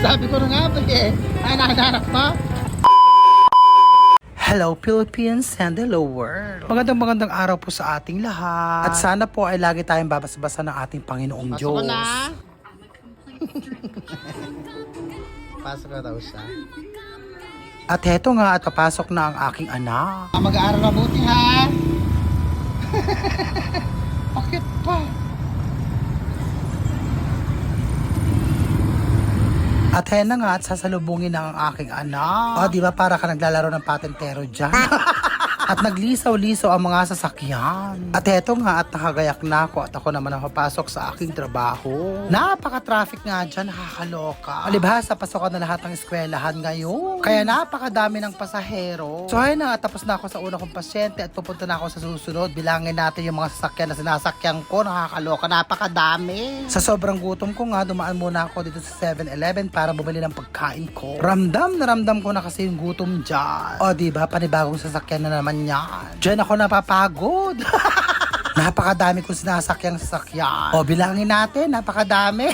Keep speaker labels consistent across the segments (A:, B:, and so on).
A: Sabi ko na nga ba eh. Ay, nakahanap mo? Hello Philippines and hello world. Magandang magandang araw po sa ating lahat. At sana po ay lagi tayong babas-basa ng ating Panginoong
B: Pasok
A: Diyos.
B: na.
A: Pasok na daw siya. At heto nga at papasok na ang aking anak. Ah, Mag-aaral mabuti ha. Bakit pa? At hen na nga at sasalubungin ng aking anak. O, di ba para ka naglalaro ng patentero dyan? at naglisaw-lisaw ang mga sasakyan. At eto nga at nakagayak na ako at ako naman ang papasok sa aking trabaho. Napaka-traffic nga dyan, nakakaloka. Alibhasa, pasokan na lahat ng eskwelahan ngayon. Kaya napakadami ng pasahero. So ayun na, tapos na ako sa una kong pasyente at pupunta na ako sa susunod. Bilangin natin yung mga sasakyan na sinasakyan ko. Nakakaloka, napakadami. Sa sobrang gutom ko nga, dumaan muna ako dito sa 7-Eleven para bumili ng pagkain ko. Ramdam na ramdam ko na kasi yung gutom dyan. O diba, panibagong sasakyan na naman yan. Diyan ako napapagod. Napakadami kong sinasakyang sasakyan. O bilangin natin, napakadami.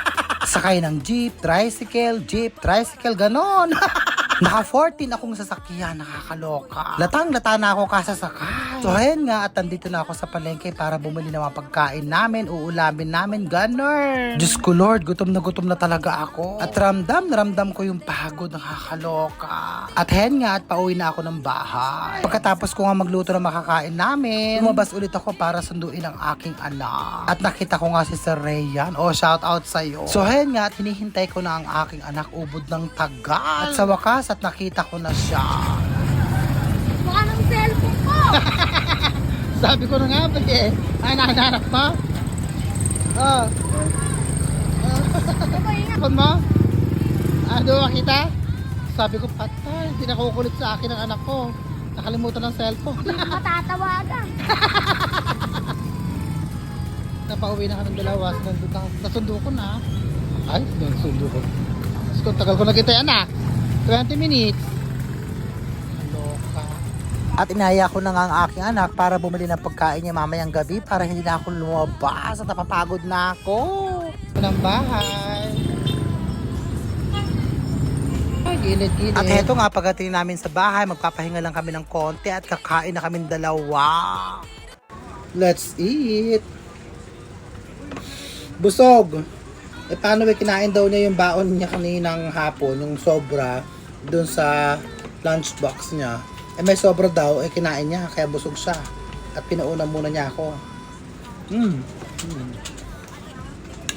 A: Sakay ng jeep, tricycle, jeep, tricycle, ganon. Naka 14 akong sasakyan, nakakaloka. Latang-lata na ako kasasakay. So ayun nga, at nandito na ako sa palengke para bumili ng mga pagkain namin, uulamin namin, ganun. Diyos ko Lord, gutom na gutom na talaga ako. At ramdam na ramdam ko yung pagod, nakakaloka. At hen nga, at pauwi na ako ng bahay. Pagkatapos ko nga magluto ng makakain namin, lumabas ulit ako para sunduin ang aking anak. At nakita ko nga si Sir Rayan. Oh, shout out sa'yo. So hen nga, at hinihintay ko na ang aking anak ubod ng tagal. At sa wakas, at nakita ko na siya.
C: Mukha ng cellphone ko!
A: Sabi ko na nga ba eh. Ay, nakahanap mo? Oh. Kapon mo? Ano, makita? Sabi ko, patay, hindi nakukulit sa akin ang anak ko. Nakalimutan ng cellphone.
C: Matatawagan.
A: Napauwi na kami dalawa. Na, nasundo ko na. Ay, nasundo ko. Ko, tagal ko nakita anak. 20 minutes. Loka. At inaya ko na nga ang aking anak para bumili ng pagkain niya mamayang gabi para hindi na ako lumabas at napapagod na ako. Ng bahay. Ay, gilid-gilid. At heto nga, pagdating namin sa bahay, magpapahinga lang kami ng konti at kakain na kami dalawa. Let's eat. Busog. Eh paano ba kinain daw niya yung baon niya kaninang hapon, yung sobra, dun sa lunchbox niya. Eh may sobra daw, eh kinain niya, kaya busog siya. At pinauna muna niya ako. Mm. mm.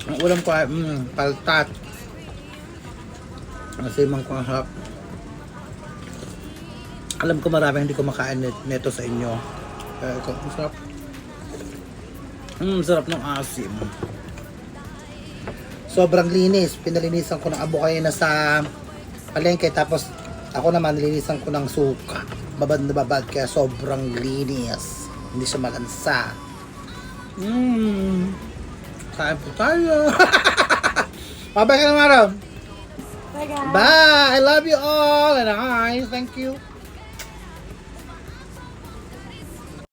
A: Ang ulam ko ay, mm, paltat. Kasi mang ko harap. Alam ko marami hindi ko makain neto sa inyo. Kaya ito, ang sarap. Mm, sarap ng asim. Sobrang linis. Pinalinisan ko ng abukay na sa palengke. Tapos ako naman nilinisan ko ng suka. Babad na babad. Kaya sobrang linis. Hindi siya malansa. Mmm. Kain po tayo. Bye-bye ka na, Maro.
C: Bye, guys.
A: Bye! I love you all! And hi! Thank you!